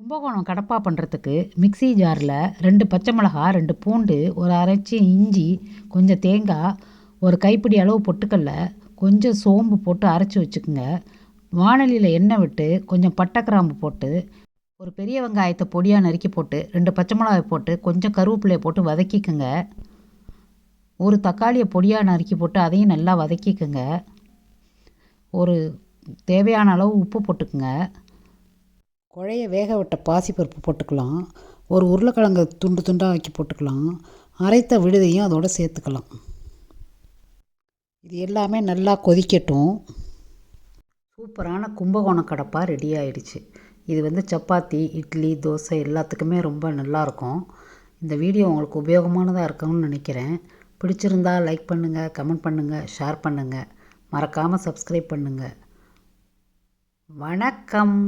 கும்பகோணம் கடப்பா பண்ணுறதுக்கு மிக்ஸி ஜாரில் ரெண்டு பச்சை மிளகா ரெண்டு பூண்டு ஒரு அரைச்சி இஞ்சி கொஞ்சம் தேங்காய் ஒரு கைப்பிடி அளவு பொட்டுக்கல்ல கொஞ்சம் சோம்பு போட்டு அரைச்சி வச்சுக்கோங்க. வாணலியில் எண்ணெய் விட்டு கொஞ்சம் பட்டை கிராம்பு போட்டு ஒரு பெரிய வெங்காயத்தை பொடியாக நறுக்கி போட்டு ரெண்டு பச்சை மிளகாய் போட்டு கொஞ்சம் கருவேப்பிலையை போட்டு வதக்கிக்கோங்க. ஒரு தக்காளியை பொடியாக நறுக்கி போட்டு அதையும் நல்லா வதக்கிக்கோங்க. ஒரு தேவையான அளவு உப்பு போட்டுக்குங்க. குழைய வேக விட்ட பாசிப்பருப்பு போட்டுக்கலாம். ஒரு உருளைக்கிழங்கு துண்டு துண்டாக ஆக்கி போட்டுக்கலாம். அரைத்த விழுதையும் அதோடு சேர்த்துக்கலாம். இது எல்லாமே நல்லா கொதிக்கட்டும். சூப்பரான கும்பகோணம் கடப்பா ரெடி ஆயிடுச்சு. இது வந்து சப்பாத்தி இட்லி தோசை எல்லாத்துக்குமே ரொம்ப நல்லாயிருக்கும். இந்த வீடியோ உங்களுக்கு உபயோகமானதாக இருக்கும்னு நினைக்கிறேன். பிடிச்சிருந்தா லைக் பண்ணுங்கள் கமெண்ட் பண்ணுங்கள் ஷேர் பண்ணுங்கள் மறக்காமல் சப்ஸ்கிரைப் பண்ணுங்கள் வணக்கம்.